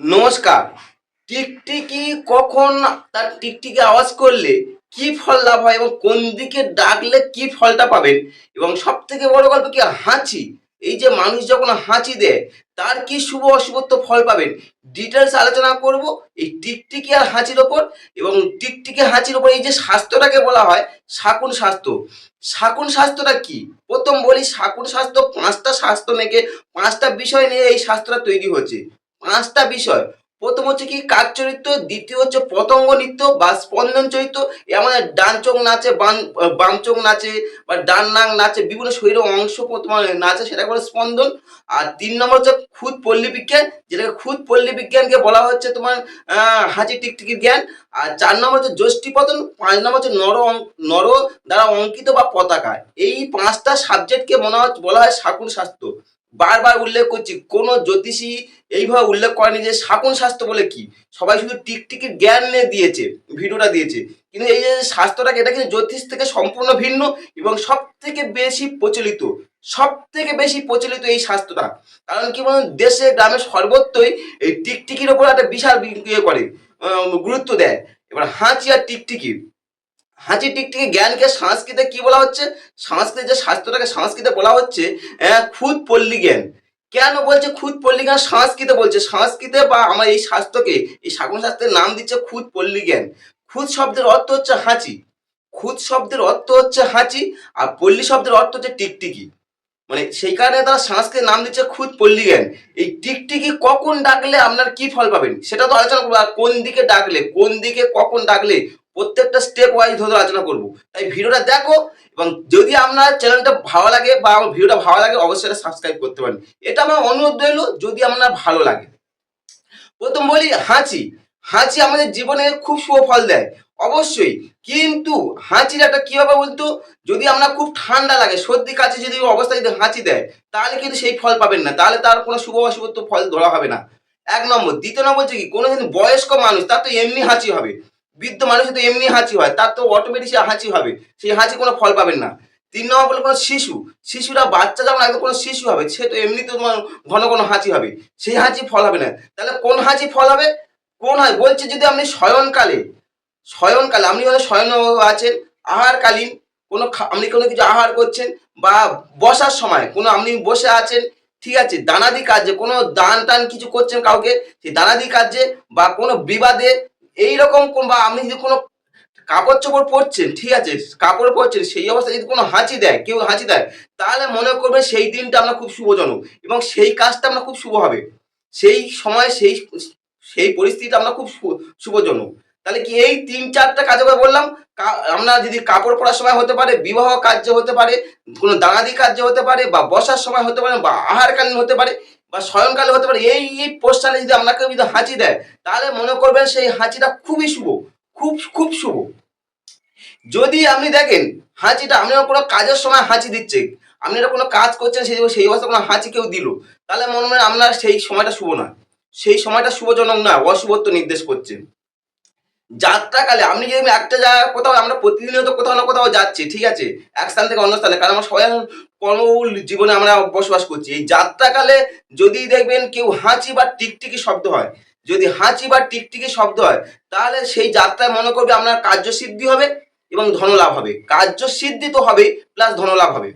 নমস্কার। টিকটিকি কখন তার টিকটিকি আওয়াজ করলে কি ফল লাভ হয় এবং কোন দিকে ডাকলে কি ফলটা পাবেন? এবং সব থেকে বড় গল্প কি হাঁচি? এই যে মানুষ যখন হাঁচি দেয়, তার কি শুভ অশুভত্ব ফল পাবেন? ডিটেলস আলোচনা করব এই টিকটিকি আর হাঁচির ওপর। এবং টিকটিকি হাঁচির ওপর এই যে স্বাস্থ্যটাকে বলা হয়, শাকুন স্বাস্থ্য। শাকুন স্বাস্থ্যটা কি? প্রথম বলি শাকুন স্বাস্থ্য, পাঁচটা স্বাস্থ্য মেকে পাঁচটা বিষয় নিয়ে এই স্বাস্থ্যটা তৈরি হচ্ছে। পাঁচটা বিষয়। প্রথম হচ্ছে কি, কাক চরিত্র, দ্বিতীয় হচ্ছে পতঙ্গ নৃত্য বা স্পন্দন চরিত্র। আমাদের ডান চোখ নাচে, বাম চোখ নাচে বা ডান নাং নাচে বিভিন্ন শরীরের অংশ তোমার নাচে, সেটা করে স্পন্দন। আর তিন নম্বর হচ্ছে খুদ পল্লী বিজ্ঞান, যেটাকে খুদ পল্লী বিজ্ঞানকে বলা হচ্ছে তোমার হাঁচি টিকটিকির জ্ঞান। আর চার নম্বর হচ্ছে যষ্টি পতন, পাঁচ নম্বর হচ্ছে নর নর দ্বারা অঙ্কিত বা পতাকা। এই পাঁচটা সাবজেক্টকে মনে হচ্ছে বলা হয় শাকুন শাস্ত্র। বারবার উল্লেখ করছি, কোনো জ্যোতিষী এইভাবে উল্লেখ করেনি যে শাকুন স্বাস্থ্য বলে কি? সবাই শুধু টিকটিকির জ্ঞান নিয়ে দিয়েছে, ভিডিওটা দিয়েছে। কিন্তু এই যে স্বাস্থ্যটাকে, এটা কিন্তু জ্যোতিষ থেকে সম্পূর্ণ ভিন্ন এবং সব থেকে বেশি প্রচলিত সব থেকে বেশি প্রচলিত এই স্বাস্থ্যটা। কারণ কি বলুন, দেশে, গ্রামে সর্বত্রই এই টিকটিকির ওপর একটা বিশাল ইয়ে করে গুরুত্ব দেয়। এবার হাঁচি আর টিকটিকি হাঁচি টিকটিকি জ্ঞানকে সংস্কৃতে কি বলা হচ্ছে? সংস্কৃতে যে শাস্ত্রটাকে সংস্কৃতে বলা হচ্ছে খুদ পল্লী জ্ঞান। কেন বলছে খুদ পল্লী জ্ঞান? সংস্কৃতে বলছে, সংস্কৃতে বা আমার এই শাস্ত্রকে, এই শাকুন শাস্ত্রের নাম দিচ্ছে খুদ পল্লী জ্ঞান। খুদ শব্দের অর্থ হচ্ছে হাঁচি। খুদ শব্দের অর্থ হচ্ছে হাঁচি, আর পল্লী শব্দের অর্থ হচ্ছে টিকটিকি। মানে সেই কারণে তারা সংস্কৃত নাম দিচ্ছে খুদ পল্লী জ্ঞান। এই টিকটিকি কখন ডাকলে আপনার কি ফল পাবেন? সেটা তো আলোচনা করব, আর কোন দিকে ডাকলে, কোন দিকে কখন ডাকলে প্রত্যেকটা স্টেপ ওয়াইজ ধরে আলোচনা করব। তাই ভিডিওটা দেখো এবং যদি আপনার চ্যানেলটা ভালো লাগে বা আমার ভিডিওটা ভালো লাগে, অবশ্যই এটা সাবস্ক্রাইব করতে পারেন। এটা আমার অনুরোধ রইল যদি আপনার ভালো লাগে। প্রথম বলি হাঁচি। হাঁচি আমাদের জীবনে খুব শুভ ফল দেয়, অবশ্যই। কিন্তু হাঁচির একটা কি হবে বলতো? যদি আপনার খুব ঠান্ডা লাগে, সর্দি কাছে যদি অবস্থা যদি হাঁচি দেয়, তাহলে কিন্তু সেই ফল পাবেন না। তাহলে তার কোনো শুভ অশুভত্ব ফল ধরা হবে না। এক নম্বর। দ্বিতীয় নম্বর হচ্ছে কি? কোনো বয়স্ক মানুষ, তার তো এমনি হাঁচি হবে। বৃদ্ধ মানুষের তো এমনি হাঁচি হয়, তার তো অটোমেটিক সে হাঁচি হবে, সেই হাঁচি কোনো ফল পাবেন না। তিন নম্বর বলে কোনো শিশু, শিশুরা বাচ্চা যেমন একদম কোনো শিশু হবে, সে তো এমনি তো তোমার ঘন ঘন হাঁচি হবে, সেই হাঁচি ফল হবে না। তাহলে কোন হাঁচি ফল হবে? কোন হয় বলছে যদি আপনি শয়নকালে শয়নকালে, আপনি হয়তো শয়ন আছেন, আহারকালীন, কোনো আপনি কোনো কিছু আহার করছেন, বা বসার সময় কোনো আপনি বসে আছেন, ঠিক আছে, দানাদি কাজে কোনো দান টান কিছু করছেন কাউকে, সেই দানাদি কাজে বা কোনো বিবাদে এইরকম কোন বা আপনি যদি কোনো কাপড় চোপড় পরছেন, ঠিক আছে, কাপড় পরছেন, সেই অবস্থায় যদি কোনো হাঁচি দেয়, কেউ হাঁচি দেয়, তাহলে মনে করবেন সেই দিনটা আপনার খুব শুভজনক এবং সেই কাজটা আপনার খুব শুভ হবে। সেই সময় সেই সেই পরিস্থিতিটা আপনার খুব শুভজনক। তাহলে কি এই তিন চারটা কাজে বললাম? আমরা যদি কাপড় পরার সময় হতে পারে, বিবাহ কার্য হতে পারে, কোনো দাঁড়াদি কার্য হতে পারে বা বসার সময় হতে পারে বা আহারকালীন হতে পারে বা স্বয়ংকালে হতে পারে, এই এই পোস্টালে যদি আপনাকে যদি হাঁচি দেয়, তাহলে মনে করবেন সেই হাঁচিটা খুবই শুভ, খুব খুব শুভ। যদি আপনি দেখেন হাঁচিটা আপনার কোনো কাজের সময় হাঁচি দিচ্ছে, আপনি কোনো কাজ করছেন, সেই সেই অবস্থা কোনো হাঁচি কেউ দিল, তাহলে মনে হয় আপনার সেই সময়টা শুভ না সেই সময়টা শুভজনক না অশুভত্ব নির্দেশ করছে। যাত্রাকালে, আপনি যদি একটা জায়গা কোথাও, আমরা প্রতিনিয়ত কোথাও না কোথাও যাচ্ছি, ঠিক আছে? এক স্থান থেকে অন্য স্থানে, কারণ আমরা সবাই কর্মবহুল জীবনে আমরা বসবাস করছি। এই যাত্রাকালে যদি দেখবেন কেউ হাঁচি বা টিকটিকি শব্দ হয়, যদি হাঁচি বা টিকটিকি শব্দ হয়, তাহলে সেই যাত্রায় মনে করবে আপনার কার্যসিদ্ধি হবে এবং ধনলাভ হবে। কার্যসিদ্ধি তো হবে প্লাস ধনলাভ হবে।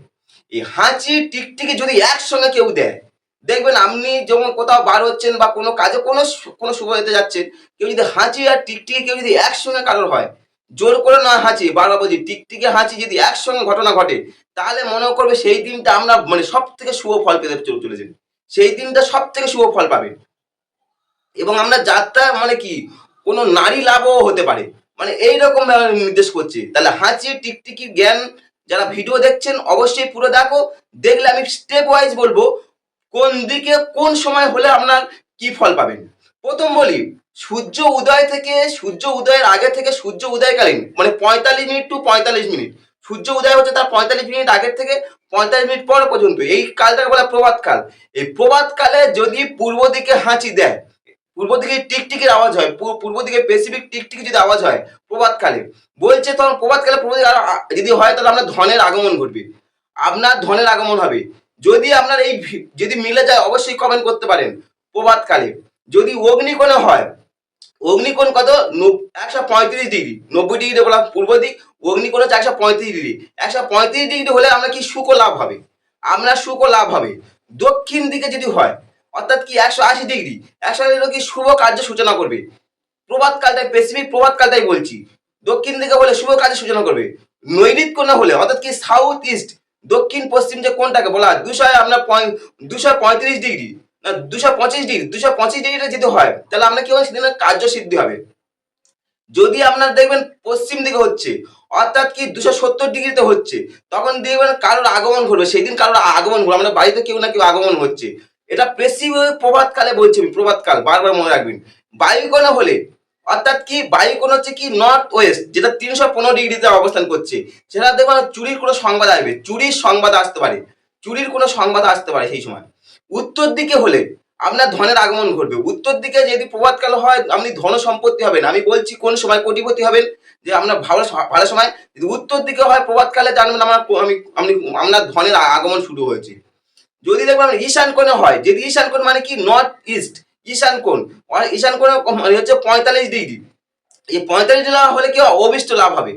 এই হাঁচি, টিকটিকি যদি একসঙ্গে কেউ দেয় দেখবেন আপনি যখন কোথাও বার হচ্ছেন বা কোনো কাজে কোনো কোনো শুভ হতে যাচ্ছেন, কেউ যদি হাঁচি আর টিকটিকি কেউ যদি একসঙ্গে কারোর হয়, জোর করে না হাঁচি বারবার বলছি টিকটিকি হাঁচি যদি একসঙ্গে ঘটনা ঘটে, তাহলে মনে করবে সেই দিনটা আমরা মানে সব থেকে শুভ ফল পেতে চলে- চলেছেন। সেই দিনটা সব থেকে শুভ ফল পাবে। এবং আমরা যাত্রা মানে কি, কোনো নারী লাভও হতে পারে। মানে এইরকম নির্দেশ করছে। তাহলে হাঁচি, টিকটিকি, জ্ঞান, যারা ভিডিও দেখছেন, অবশ্যই পুরো দেখো। দেখলে আমি স্টেপ ওয়াইজ বলব কোন দিকে কোন সময় হলে আপনার কি ফল পাবেন? প্রথম বলি, সূর্য উদয় থেকে, সূর্য উদয়ের আগে থেকে সূর্য উদয়কালীন মানে পঁয়তাল্লিশ মিনিট টু পঁয়তাল্লিশ মিনিট। সূর্য উদয় হচ্ছে তার পঁয়তাল্লিশ মিনিট আগের থেকে পঁয়তাল্লিশ মিনিট পর পর্যন্ত। এই কালটাকে বলা প্রভাতকাল। এই প্রভাতকালে যদি পূর্ব দিকে হাঁচি দেয়, পূর্ব দিকে টিকটিকির আওয়াজ হয় পূর্ব দিকে স্পেসিফিক টিকটিকি যদি আওয়াজ হয়, প্রভাতকালে, বলছে তখন প্রভাতকালে পূর্ব দিকে যদি হয় তাহলে আপনার ধনের আগমন ঘটবে। আপনার ধনের আগমন হবে। যদি আপনার এই যদি মিলে যায়, অবশ্যই কমেন্ট করতে পারেন প্রভাতকালে যদি অগ্নিকোণে হয়, অগ্নিকোণ কত? একশো পঁয়ত্রিশ ডিগ্রি নব্বই ডিগ্রি বলা পূর্ব দিক অগ্নিকোণ হচ্ছে একশো পঁয়ত্রিশ ডিগ্রি একশো পঁয়ত্রিশ ডিগ্রি হলে আমরা কি সুখ লাভ হবে? আমরা সুখ লাভ হবে। দক্ষিণ দিকে যদি হয়, অর্থাৎ কি একশো আশি ডিগ্রি একশো আশি কি শুভ কার্য সূচনা করবে? প্রভাত কালটাই স্পেসিফিক প্রভাত কালটাই বলছি। দক্ষিণ দিকে হলে শুভ কাজের সূচনা করবে। নৈরিত কোণে হলে, অর্থাৎ কি সাউথ ইস্ট দক্ষিণ পশ্চিম যে কোনটাকে বলা দুশো আপনার দুশো পঁয়ত্রিশ ডিগ্রি। না দুশো পঁচিশ ডিগ্রি দুশো পঁচিশ ডিগ্রিটা যদি হয়, তাহলে আপনার কি হবে সেদিন কার্য সিদ্ধি হবে। যদি আপনার দেখবেন পশ্চিম দিকে হচ্ছে, অর্থাৎ কি দুশো সত্তর ডিগ্রিতে হচ্ছে, তখন দেখবেন কারোর আগমন ঘটবে। সেই দিন কারোর আগমন ঘটবে। আমরা বাড়িতে কেউ না কেউ আগমন হচ্ছে। এটা বেশি প্রভাতকালে বলছি আমি, প্রভাতকাল, বারবার মনে রাখবেন। বায়ুকোণে হলে অর্থাৎ কি বায়ুকোণ হচ্ছে কি নর্থ ওয়েস্ট যেটা তিনশো পনেরো ডিগ্রিতে অবস্থান করছে। সেটা দেখবেন চুরির কোনো সংবাদ আসবে, চুরির সংবাদ আসতে পারে, চুরির কোনো সংবাদ আসতে পারে সেই সময়। উত্তর দিকে হলে আপনার ধনের আগমন ঘটবে। উত্তর দিকে যদি প্রভাতকাল হয়, আপনি ধন সম্পত্তি হবেন। আমি বলছি কোন সময় কোটিপতি হবেন, যে আপনার ভালো ভালো সময়। যদি উত্তর দিকে হয়, প্রভাতকালে জানবেন আমার আমি আপনি আপনার ধনের আগমন শুরু হয়েছে। যদি দেখবেন ঈশান কোণে হয়, যদি ঈশান কোণ মানে কি নর্থ ইস্ট ঈশান কোণ। আর ঈশান কোণে মানে হচ্ছে পঁয়তাল্লিশ ডিগ্রি। এই পঁয়তাল্লিশ ডিগ্রি হলে কি? অভিষ্ট লাভ হবে।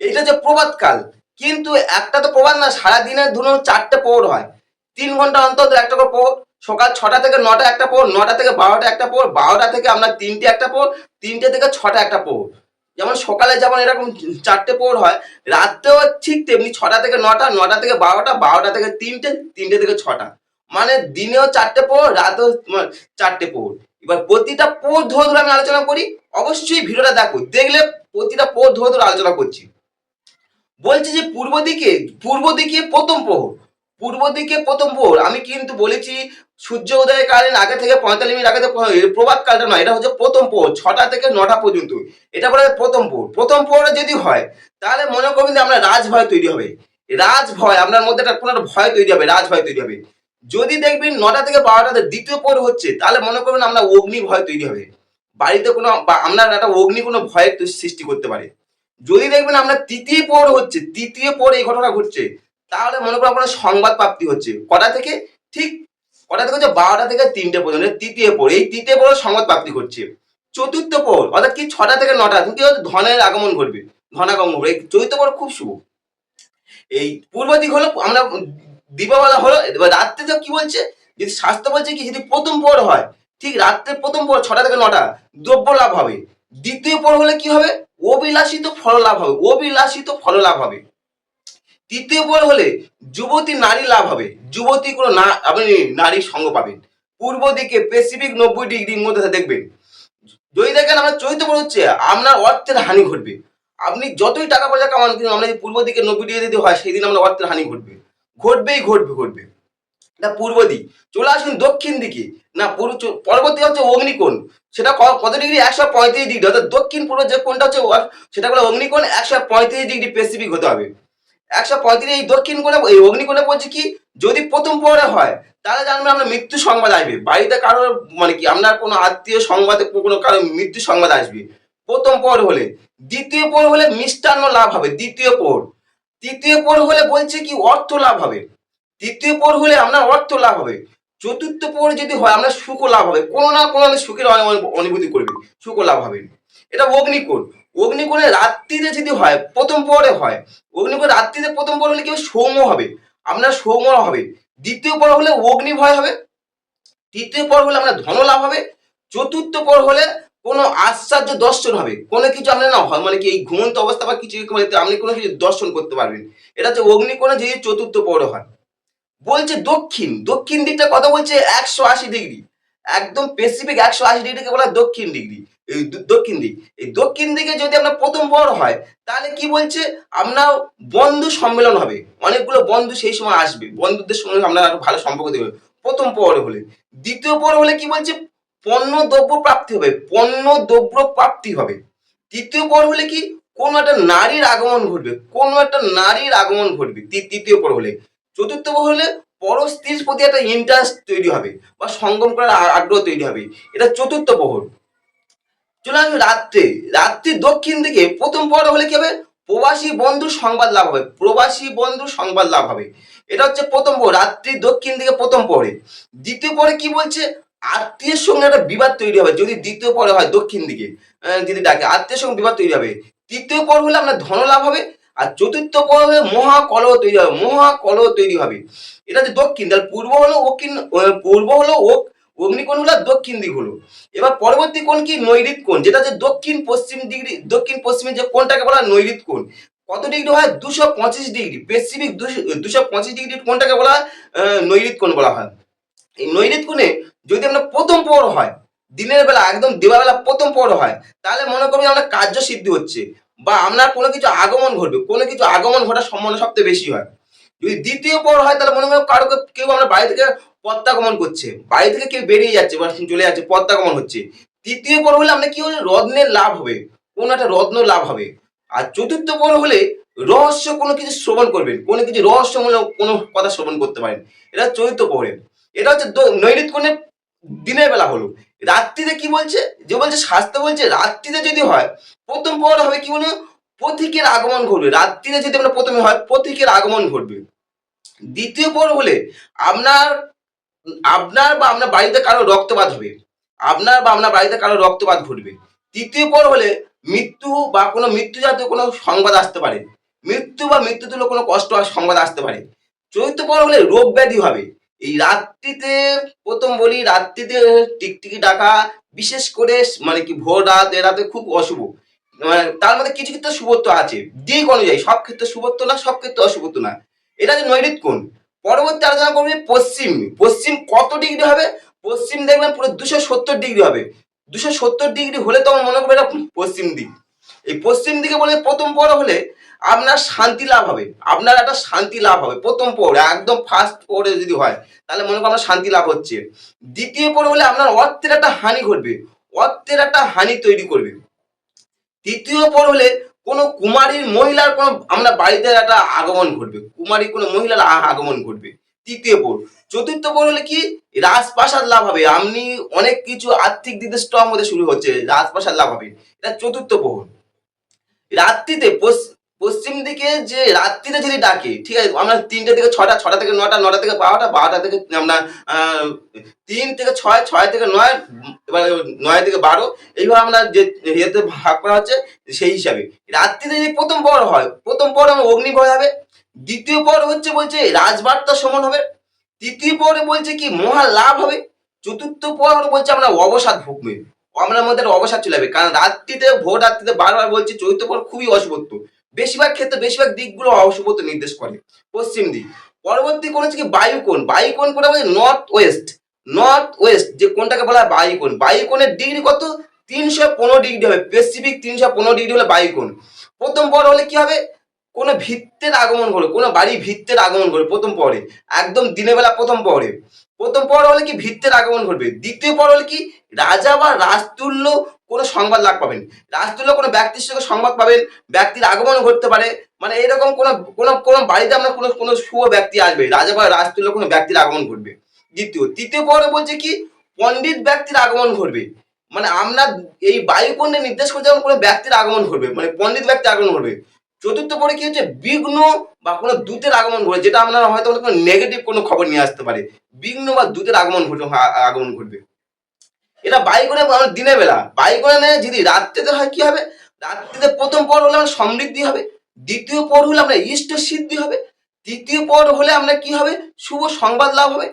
এইটা হচ্ছে প্রভাতকাল কিন্তু একটা তো প্রবাদ না সারাদিনের ধরুন চারটে পোহর হয়। তিন ঘণ্টা অন্তর একটা করে পোহর সকাল ছটা থেকে নটা একটা পোহর নটা থেকে বারোটা একটা পোহর বারোটা থেকে আপনার তিনটে একটা পোহর তিনটে থেকে ছটা একটা পোহর যেমন সকালে যেমন এরকম চারটে পোহর হয়, রাত্রেও ঠিক তেমনি ছটা থেকে নটা নটা থেকে বারোটা বারোটা থেকে তিনটে তিনটে থেকে ছটা। মানে দিনেও চারটে পোহর রাতেও তোমার চারটে পোহর এবার প্রতিটা পোহর ধরে ধরে আমি আলোচনা করি, অবশ্যই ভিডিওটা দেখো, দেখলে প্রতিটা পোহর ধরে ধরে আলোচনা করছি। বলছি যে পূর্ব দিকে পূর্ব দিকে প্রথম প্রহর পূর্ব দিকে প্রথম প্রহর আমি কিন্তু বলেছি সূর্য উদয়কালীন আগে থেকে পঁয়তাল্লিশ মিনিট আগে থেকে প্রভাত কালটা নয়, এটা হচ্ছে প্রথম প্রহর ছটা থেকে নটা পর্যন্ত। এটা বলে প্রথম প্রহর প্রথম প্রহরে যদি হয়, তাহলে মনে করবেন যে আমরা রাজভয় তৈরি হবে। রাজভয়, আপনার মধ্যে একটা কোনো একটা ভয় তৈরি হবে, রাজভয় তৈরি হবে। যদি দেখবেন নটা থেকে বারোটাতে দ্বিতীয় প্রহর হচ্ছে, তাহলে মনে করবেন আমরা অগ্নি ভয় তৈরি হবে। বাড়িতে কোনো বা আমরা একটা অগ্নি কোনো ভয়ের সৃষ্টি করতে পারে। যদি দেখবেন আমরা তৃতীয় প্রহর হচ্ছে, তৃতীয় পর এই ঘটনা ঘটছে, তাহলে মনে করুন আপনার সংবাদ প্রাপ্তি হচ্ছে। কটা থেকে? ঠিক কটা থেকে হচ্ছে? বারোটা থেকে তিনটে পর্যন্ত তৃতীয় পর এই তৃতীয় প্রহর সংবাদ প্রাপ্তি ঘটছে। চতুর্থ প্রহর অর্থাৎ কি ছটা থেকে নটা? হচ্ছে ধনের আগমন ঘটবে ধনাগমন ঘটবে এই চতুর্থ প্রহর খুব শুভ। এই পূর্ব দিক হলো আমরা দিবাবেলা হলো, এবার রাত্রে তো কি বলছে? যদি স্বাস্থ্য বলছে কি, যদি প্রথম পর হয়, ঠিক রাত্রে প্রথম পর, ছটা থেকে নটা, দ্রব্য লাভ হবে। দ্বিতীয় পর হলে কি হবে? অবিলাসিত ফল লাভ হবে অবিলাসিত ফল লাভ হবে। তৃতীয় পর হলে যুবতী নারী লাভ হবে। যুবতী কোনো না, আপনি নারীর সঙ্গ পাবেন। পূর্ব দিকে পেসিফিক নব্বই ডিগ্রির মধ্যে দেখবেন। যদি দেখেন আমরা চৈত্র প্রহর হচ্ছে, আপনার অর্থের হানি ঘটবে। আপনি যতই টাকা পয়সা কামান, কিন্তু আমরা যদি পূর্ব দিকে নব্বই ডিগ্রি যদি হয়, সেই দিন আমরা অর্থের হানি ঘটবে। ঘটবেই ঘটবে ঘটবে। না পূর্ব দিক। চলে আসুন দক্ষিণ দিকে। না, পূর্ব পরবর্তী হচ্ছে অগ্নিকোণ। সেটা কত ডিগ্রি? একশো পঁয়ত্রিশ ডিগ্রি। অর্থাৎ দক্ষিণ পূর্ব যে কোণটা হচ্ছে সেটা বলে অগ্নিকোণ। একশো পঁয়ত্রিশ ডিগ্রি পেসিফিক হতে হবে। একশো পঁয়ত্রিশ এই দক্ষিণ কোণে, এই অগ্নিকোণে বলছি কি? যদি প্রথম প্রহরে হয়, তাহলে জানবেন আমরা মৃত্যু সংবাদ আসবে। বাড়িতে কারোর মানে কি? আপনার কোনো আত্মীয় সংবাদে কোনো কারও মৃত্যু সংবাদ আসবে। প্রথম পর হলে, দ্বিতীয় প্রহর হলে মিষ্টান্ন লাভ হবে, দ্বিতীয় প্রহর তৃতীয় পর হলে বলছে কি অর্থ লাভ হবে। তৃতীয় পর হলে আপনার অর্থ লাভ হবে। চতুর্থ পর যদি হয়, আমরা সুখ লাভ হবে। কোনো না কোনো আমরা সুখের অনু- অনুভূতি করবে, সুখ লাভ হবে। এটা অগ্নিকোণ। অগ্নিকোণে রাত্রিতে যদি হয়, প্রথম পরে হয়, অগ্নিকোণ রাত্রিতে প্রথম প্রহর হলে কি সৌম হবে। আপনার সৌম হবে। দ্বিতীয় পর হলে অগ্নি ভয় হবে। তৃতীয় পর হলে আমরা ধন লাভ হবে। চতুর্থ পর হলে কোনো আশ্চর্য দর্শন হবে। কোনো কিছু আপনি না হয় মানে কি এই ঘুমন্ত অবস্থা বা কিছু আপনি কোনো কিছু দর্শন করতে পারবেন। এটা হচ্ছে অগ্নিকোণে যে চতুর্থ পর হয় বলছে দক্ষিণ। দক্ষিণ দিকটা কথা বলছে একশো আশি ডিগ্রি। একদম স্পেসিফিক একশো আশি ডিগ্রিকে বলা দক্ষিণ ডিগ্রি। এই দক্ষিণ দিক। এই দক্ষিণ দিকে যদি আপনার প্রথম পর হয়, তাহলে কি বলছে? আমরা বন্ধু সম্মেলন হবে। অনেকগুলো বন্ধু সেই সময় আসবে। বন্ধুদের সঙ্গে আমরা আরও ভালো সম্পর্ক দেবে। প্রথম পর হলে। দ্বিতীয় পর হলে কি বলছে? পণ্য দ্রব্য প্রাপ্তি হবে পণ্য দ্রব্য প্রাপ্তি হবে। তৃতীয় পর হলে কি? কোন একটা নারীর আগমন ঘটবে, কোন একটা নারীর আগমন ঘটবে তৃতীয় পর হলে। চতুর্থ পর হলে পর স্ত্রীর প্রতি একটা ইন্টারেস্ট তৈরি হবে বা সঙ্গম করার আগ্রহ তৈরি হবে। এটা চতুর্থ প্রহর চলে আসবে রাত্রে। রাত্রি দক্ষিণ দিকে প্রথম পর হলে কি হবে? প্রবাসী বন্ধুর সংবাদ লাভ হবে, প্রবাসী বন্ধুর সংবাদ লাভ হবে। এটা হচ্ছে প্রথম পর রাত্রি দক্ষিণ দিকে প্রথম পরে দ্বিতীয় পরে কি বলছে? আত্মীয়ের সঙ্গে একটা বিবাদ তৈরি হবে যদি দ্বিতীয় পরে হয় দক্ষিণ দিকে যদি ডাকে আত্মীয়ের সঙ্গে বিবাদ তৈরি হবে। তৃতীয় পর হলে আপনার ধনলাভ হবে আর চতুর্থ পর হলে মহা কলহ তৈরি হবে মহা কলহ তৈরি হবে। এটা যে দক্ষিণ তাহলে পূর্ব হলো আহ, পূর্ব হলো ওক অগ্নিকোণ হলো দক্ষিণ দিক হলো। এবার পরবর্তী কোণ কি? নৈরিত কোণ যেটা যে দক্ষিণ পশ্চিম ডিগ্রি দক্ষিণ পশ্চিমে যে কোণটাকে বলা হয় নৈরিত কোণ কত ডিগ্রি হয়? দুশো পঁচিশ ডিগ্রি স্পেসিফিক দুশো পঁচিশ ডিগ্রি কোণটাকে বলা হয় নৈরিত কোণ বলা হয়। এই নৈরিত কোণে যদি আমরা প্রথম পর হয়। দিনের বেলা একদম দিবাবেলা প্রথম পর হয়। তাহলে মনে করবেন আমরা কার্য সিদ্ধি হচ্ছে বা আপনার কোনো কিছু আগমন ঘটবে, কোনো কিছু আগমন ঘটার সম্ভাবনা সবচেয়ে বেশি হয়। যদি দ্বিতীয় পর হয় তাহলে মনে করেন কারও কেউ আমরা বাড়ি থেকে পত্তাগমন করছে, বাড়ি থেকে কেউ বেরিয়ে যাচ্ছে বা চলে যাচ্ছে, পত্তাগমন হচ্ছে। তৃতীয় পর হলে আমরা কি হলে রত্নের লাভ হবে, কোনো একটা রত্ন লাভ হবে। আর চতুর্থ পর হলে রহস্য কোনো কিছু শ্রবণ করবেন, কোনো কিছু রহস্যমূলক কোনো কথা শ্রবণ করতে পারেন। এটা চতুর্থ পরে। এটা হচ্ছে নৈরিত কোণে দিনের বেলা হলো। রাত্রিতে কি বলছে? যে বলছে শাস্ত্র বলছে, রাত্রিতে যদি হয়, প্রথম পর হবে কি বলে পথিকের আগমন ঘটবে। রাত্রিতে যদি আমরা প্রথমে হয়, পথিকের আগমন ঘটবে। দ্বিতীয় পর হলে আপনার আপনার বা আপনার বাড়িতে কারও রক্তপাত হবে। আপনার বা আপনার বাড়িতে কারও রক্তপাত ঘটবে। তৃতীয় পর হলে মৃত্যু বা কোনো মৃত্যু জাতীয় কোনো সংবাদ আসতে পারে। মৃত্যু বা মৃত্যু তুলো কোনো কষ্ট সংবাদ আসতে পারে। চতুর্থ পর হলে রোগ ব্যাধি হবে। এই রাত্রিতে, প্রথম বলি রাত্রিতে টিকটিকি ডাকা, বিশেষ করে মানে কি ভোর রাত, এ রাতে খুব অশুভ। মানে তার মধ্যে কিছু ক্ষেত্রে শুভত্ব আছে। দিক অনুযায়ী, সব ক্ষেত্রে শুভত্ব না, সব ক্ষেত্রে অশুভত্ব না। এটা যে নৈরিত কোণ। পরবর্তী আলোচনা করবে পশ্চিম। পশ্চিম কত ডিগ্রি হবে? পশ্চিম দেখবেন পুরো দুশো সত্তর ডিগ্রি হবে। দুশো সত্তর ডিগ্রি হলে তো আমার মনে করবে এটা পশ্চিম দিক। এই পশ্চিম দিকে বলে প্রথম পর হলে আপনার শান্তি লাভ হবে। আপনার একটা শান্তি লাভ হবে। প্রথম পর একদম ফার্স্ট পরে যদি হয়, তাহলে মনে করো আপনার শান্তি লাভ হচ্ছে। দ্বিতীয় পর হলে আপনার অর্থের একটা হানি ঘটবে। অর্থের একটা হানি তৈরি করবে। তৃতীয় পর হলে কোনো কুমারীর মহিলার কোনো আমরা বাড়িতে একটা আগমন ঘটবে। কুমারী কোনো মহিলার আগমন ঘটবে। তৃতীয় পর চতুর্থ পর হলে কি? রাজপ্রাসাদ লাভ হবে। আপনি অনেক কিছু আর্থিক দিয়ে স্ট্রং হতে শুরু হচ্ছে। রাজপ্রাসাদ লাভ হবে। এটা চতুর্থ প্রহর রাত্রিতে পশ্চিম দিকে যে রাত্রিতে যদি ডাকে, ঠিক আছে, আমরা তিনটে থেকে ছটা ছটা থেকে নটা নটা থেকে বারোটা বারোটা থেকে আমরা তিন থেকে ছয় ছয় থেকে নয়, এবার নয় থেকে বারো, এইভাবে আমরা যে ইয়েতে ভাগ করা হচ্ছে, সেই হিসাবে। রাত্রিতে যদি প্রথম পর হয়, প্রথম পর আমার অগ্নিভয় হবে, দ্বিতীয় পর হচ্ছে বলছে রাজবার্তা সমান হবে, তৃতীয় পরে বলছে কি মহা লাভ হবে, চতুর্থ পর বলছে আমরা অবসাদ ভুগবে আমরা আমাদের অবসাদ চলে যাবে, কারণ রাত্রিতে, ভোর রাত্রিতে বারবার বলছে চতুর্থ পর খুবই অশুভত্ব বেশিরভাগ ক্ষেত্রে বেশিরভাগ দিকগুলো অশুভত্ব নির্দেশ করে। পশ্চিম দিক। পরবর্তী কোণ হচ্ছে কি বায়ুকোণ বায়ুকোণ কোনটা বলছে নর্থ ওয়েস্ট নর্থ ওয়েস্ট যে কোনটাকে বলা হয় বায়ুকোণ বায়ুকোণের ডিগ্রি কত? তিনশো পনেরো ডিগ্রি হবে। স্পেসিফিক তিনশো পনেরো ডিগ্রি হলে বায়ুকোণ প্রথম পর হলে কি হবে? কোনো ভিত্তের আগমন করবে কোনো বাড়ি ভিত্তের আগমন করবে প্রথম পরে। একদম দিনের বেলা প্রথম পরে। প্রথম পর হলে কি ভিত্তের আগমন ঘটবে? দ্বিতীয় পর হলে কি রাজা বা রাজতুল্য কোনো সংবাদ লাভ পাবেন। রাজতুল্য কোনো ব্যক্তির সঙ্গে সংবাদ পাবেন, ব্যক্তির আগমন ঘটতে পারে। মানে এরকম কোনো কোনো কোনো বাড়িতে আমরা কোনো কোনো শুভ ব্যক্তি আসবে, রাজা বা রাজতুল্য কোনো ব্যক্তির আগমন ঘটবে। দ্বিতীয়, তৃতীয় পরে বলছে কি, পণ্ডিত ব্যক্তির আগমন ঘটবে। মানে আমরা এই বায়ুকণ্ডে নির্দেশ করছে যেমন কোনো ব্যক্তির আগমন ঘটবে মানে পণ্ডিত ব্যক্তির আগমন ঘটবে। চতুর্থ পরে কি হচ্ছে, বিঘ্ন বা কোনো দূতের আগমন ঘটবে, যেটা আপনারা হয়তো কোনো নেগেটিভ কোনো খবর নিয়ে আসতে পারে। বিঘ্ন বা দূতের আগমন ঘটবে আগমন ঘটবে। এটা বায়ুকোণে আমরা দিনের বেলা। বাই করে নেয় যদি রাত্রিতে হয় কি হবে? রাত্রিতে প্রথম পর হলে আমরা সমৃদ্ধি হবে, দ্বিতীয় পর হলে আমরা ইষ্ট সিদ্ধি হবে, তৃতীয় পর হলে আমরা কি হবে? শুভ সংবাদ লাভ হবে,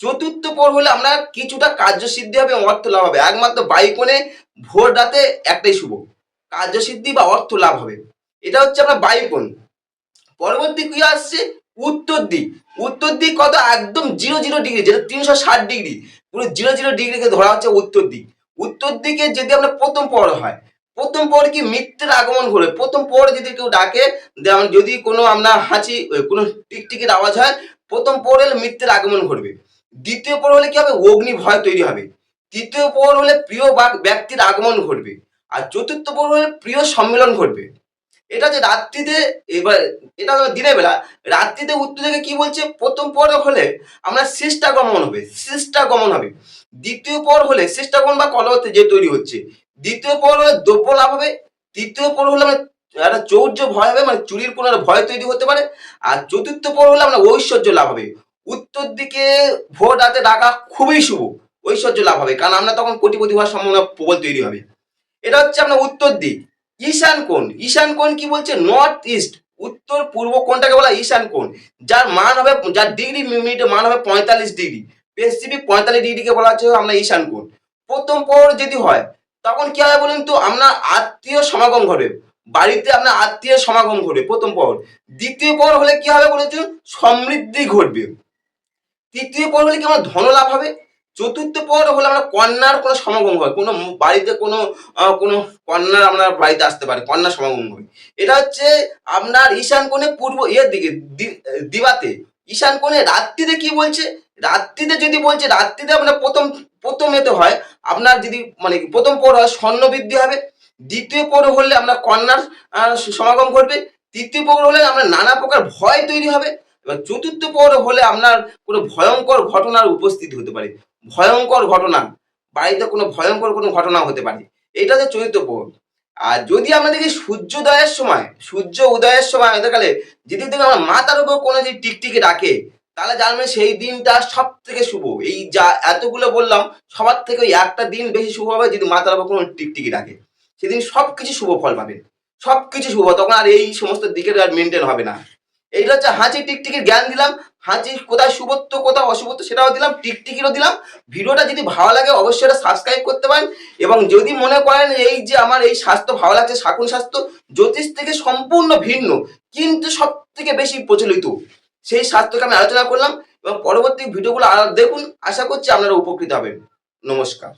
চতুর্থ পর হলে আমরা কিছুটা কার্যসিদ্ধি হবে এবং অর্থ লাভ হবে। একমাত্র বায়ুকোণে ভোর রাতে একটাই শুভ কার্যসিদ্ধি বা অর্থ লাভ হবে। এটা হচ্ছে আমরা বায়ুকোণ পরবর্তী কি আসছে? উত্তর দিক। উত্তর দিক কত? একদম জিরো জিরো ডিগ্রি যেটা তিনশো ষাট ডিগ্রি পুরো জিরো জিরো ডিগ্রিকে ধরা হচ্ছে উত্তর দিক। উত্তর দিকে যদি আমরা প্রথম পর হয়, প্রথম পর কি মিত্রের আগমন ঘটবে? প্রথম পর যদি কেউ ডাকে, যেমন যদি কোনো আমরা হাঁচি কোনো টিকটিকির আওয়াজ হয়, প্রথম পর হলে মিত্রের আগমন ঘটবে। দ্বিতীয় পর হলে কি হবে? অগ্নি ভয় তৈরি হবে। তৃতীয় পর হলে প্রিয় ব্যক্তির আগমন ঘটবে। আর চতুর্থ পর হলে প্রিয় সম্মেলন ঘটবে। এটা যে রাত্রিতে এবার, এটা দিনের বেলা, রাত্রিতে উত্তর দিকে কি বলছে? প্রথম পর হলে আমরা গমন হবে, শেষটা গমন হবে। দ্বিতীয় পর হলে শিষ্টাগমন বা কলহতে যে তৈরি হচ্ছে, দ্বিতীয় পর হলে দ্রব্য লাভ হবে, তৃতীয় পর হলে আমরা একটা চৌর্য ভয় হবে মানে চুরির কোনো ভয় তৈরি হতে পারে, আর চতুর্থ পর হলে আমরা ঐশ্বর্য লাভ হবে। উত্তর দিকে ভোর রাতে ডাকা খুবই শুভ, ঐশ্বর্য লাভ হবে, কারণ আমরা তখন কোটিপতি হওয়ার সম্ভাবনা প্রবল তৈরি হবে। এটা হচ্ছে আপনার উত্তর দিক। ঈশান কোণ। ঈশান কোণ কি বলছে? নর্থ ইস্ট উত্তর পূর্ব কোণটাকে বলা ঈশান কোণ। যার মান হবে, যার ডিগ্রি মিনিটে মান হবে পঁয়তাল্লিশ ডিগ্রি স্পেসিফিক পঁয়তাল্লিশ ডিগ্রিকে বলা হচ্ছে আমরা ঈশান কোণ। প্রথম পর যদি হয়, তখন কি হবে বলুন তো? আপনার আত্মীয় সমাগম ঘটবে। বাড়িতে আপনার আত্মীয় সমাগম ঘটবে প্রথম পর দ্বিতীয় পর হলে কি হবে বলেছেন সমৃদ্ধি ঘটবে। তৃতীয় পর হলে কি আমার ধনলাভ হবে। চতুর্থ পর হলে আমরা কন্যার কোনো সমাগম হয়। কোনো বাড়িতে কোনো কোনো কন্যার আপনার বাড়িতে আসতে পারে, কন্যার সমাগম হবে এটা হচ্ছে আপনার ঈশান কোণে পূর্ব ইয়ের দিকে দিবাতে। ঈশান কোণে রাত্রিতে কি বলছে? রাত্রিতে যদি বলছে, রাত্রিতে আপনার প্রথম প্রথম এতে হয়, আপনার যদি মানে প্রথম পর হয়, স্বর্ণ বৃদ্ধি হবে। দ্বিতীয় পর হলে আপনার কন্যার সমাগম ঘটবে। তৃতীয় পর হলে আপনার নানা প্রকার ভয় তৈরি হবে। এবার চতুর্থ পর হলে আপনার কোনো ভয়ঙ্কর ঘটনার উপস্থিতি হতে পারে। ভয়ঙ্কর ঘটনা। বাড়িতে কোনো ভয়ঙ্কর কোনো ঘটনা হতে পারে। এটা হচ্ছে চতুর্থ পর আর যদি আমরা দেখি সূর্যোদয়ের সময়, সূর্য উদয়ের সময় আমাদের কালে যদি দেখি আমার মাথার উপর কোনো যদি টিকটিকি রাখে, তাহলে জানবেন সেই দিনটা সব থেকে শুভ। এই যা এতগুলো বললাম, সবার থেকে ওই একটা দিন বেশি শুভ হবে যদি মাথার উপর কোনো টিকটিকি রাখে। সেদিন সব কিছু শুভ ফল পাবেন সব কিছু শুভ। তখন আর এই সমস্ত দিকের আর মেনটেন হবে না। এইটা হচ্ছে হাঁচি টিকটিকির জ্ঞান দিলাম, হাঁচি কোথায় শুভত্ব কোথায় অশুভত্ব সেটাও দিলাম, টিকটিকিরও দিলাম। ভিডিওটা যদি ভালো লাগে অবশ্যই এটা সাবস্ক্রাইব করতে পারেন এবং যদি মনে করেন এই যে আমার এই স্বাস্থ্য ভালো লাগছে, শাকুন স্বাস্থ্য জ্যোতিষ থেকে সম্পূর্ণ ভিন্ন, কিন্তু সব থেকে বেশি প্রচলিত, সেই স্বাস্থ্যকে আমি আলোচনা করলাম এবং পরবর্তী ভিডিওগুলো দেখুন, আশা করছি আপনারা উপকৃত হবেন। নমস্কার।